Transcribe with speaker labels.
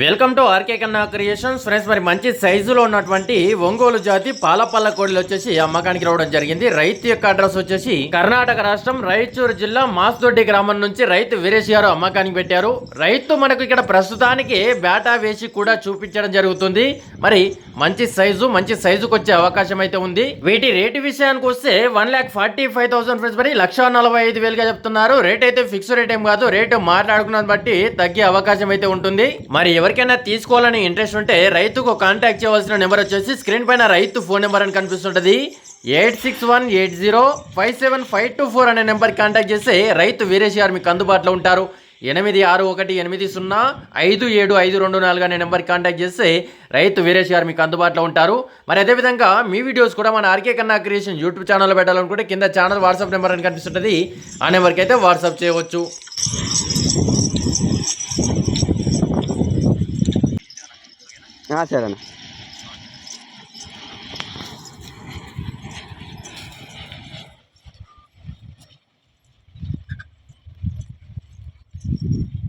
Speaker 1: Welcome to RK Kanna creations friends మరి మంచి సైజులో ఉన్నటువంటి ఒంగోలు జాతి పాలపల్ల కోడిలు వచ్చేసి అమ్మకానికి రావడం జరిగింది. రైతు యొక్క అడ్రస్ వచ్చేసి కర్ణాటక రాష్ట్రం రాయచూరు జిల్లా మాస్దొడ్డి గ్రామం నుంచి రైతు వీరేష్ గారు అమ్మకానికి పెట్టారు. రైతు మనకు ఇక్కడ ప్రస్తుతానికి బేటా వేసి కూడా చూపించడం జరుగుతుంది. మరి మంచి సైజు మంచి సైజుకు వచ్చే అవకాశం అయితే ఉంది. వీటి రేటు విషయానికి వస్తే one lakh forty five thousand friends మరి లక్ష నలభై ఐదు వేలుగా చెప్తున్నారు. రేట్ అయితే ఫిక్స్ రేట్ ఏం కాదు. రేటు మాట్లాడుకున్నది బట్టి తగ్గే అవకాశం అయితే ఉంటుంది. మరి ఎవరికైనా తీసుకోవాలని ఇంట్రెస్ట్ ఉంటే రైతుకు కాంటాక్ట్ చేయవలసిన నెంబర్ వచ్చేసి స్క్రీన్ పైన రైతు ఫోన్ నెంబర్ అని కనిపిస్తుంటది. Eight six one eight zero five seven five two four అనే నెంబర్కి కాంటాక్ట్ చేస్తే రైతు వీరేష్ గారు మీకు అందుబాటులో ఉంటారు. ఎనిమిది ఆరు ఒకటి ఎనిమిది సున్నా ఐదు ఏడు ఐదు రెండు నాలుగు అనే నెంబర్కి కాంటాక్ట్ చేస్తే రైతు వీరేష్ గారు మీకు అందుబాటులో ఉంటారు. మరి అదేవిధంగా మీ వీడియోస్ కూడా మన ఆర్కే కన్నా క్రియేషన్ యూట్యూబ్ ఛానల్లో పెట్టాలనుకుంటే కింద ఛానల్ వాట్సాప్ నెంబర్ అని కనిపిస్తుంటుంది. ఆ నెంబర్కి అయితే వాట్సాప్ చేయవచ్చు.
Speaker 2: Nasıl elemez? Thank you.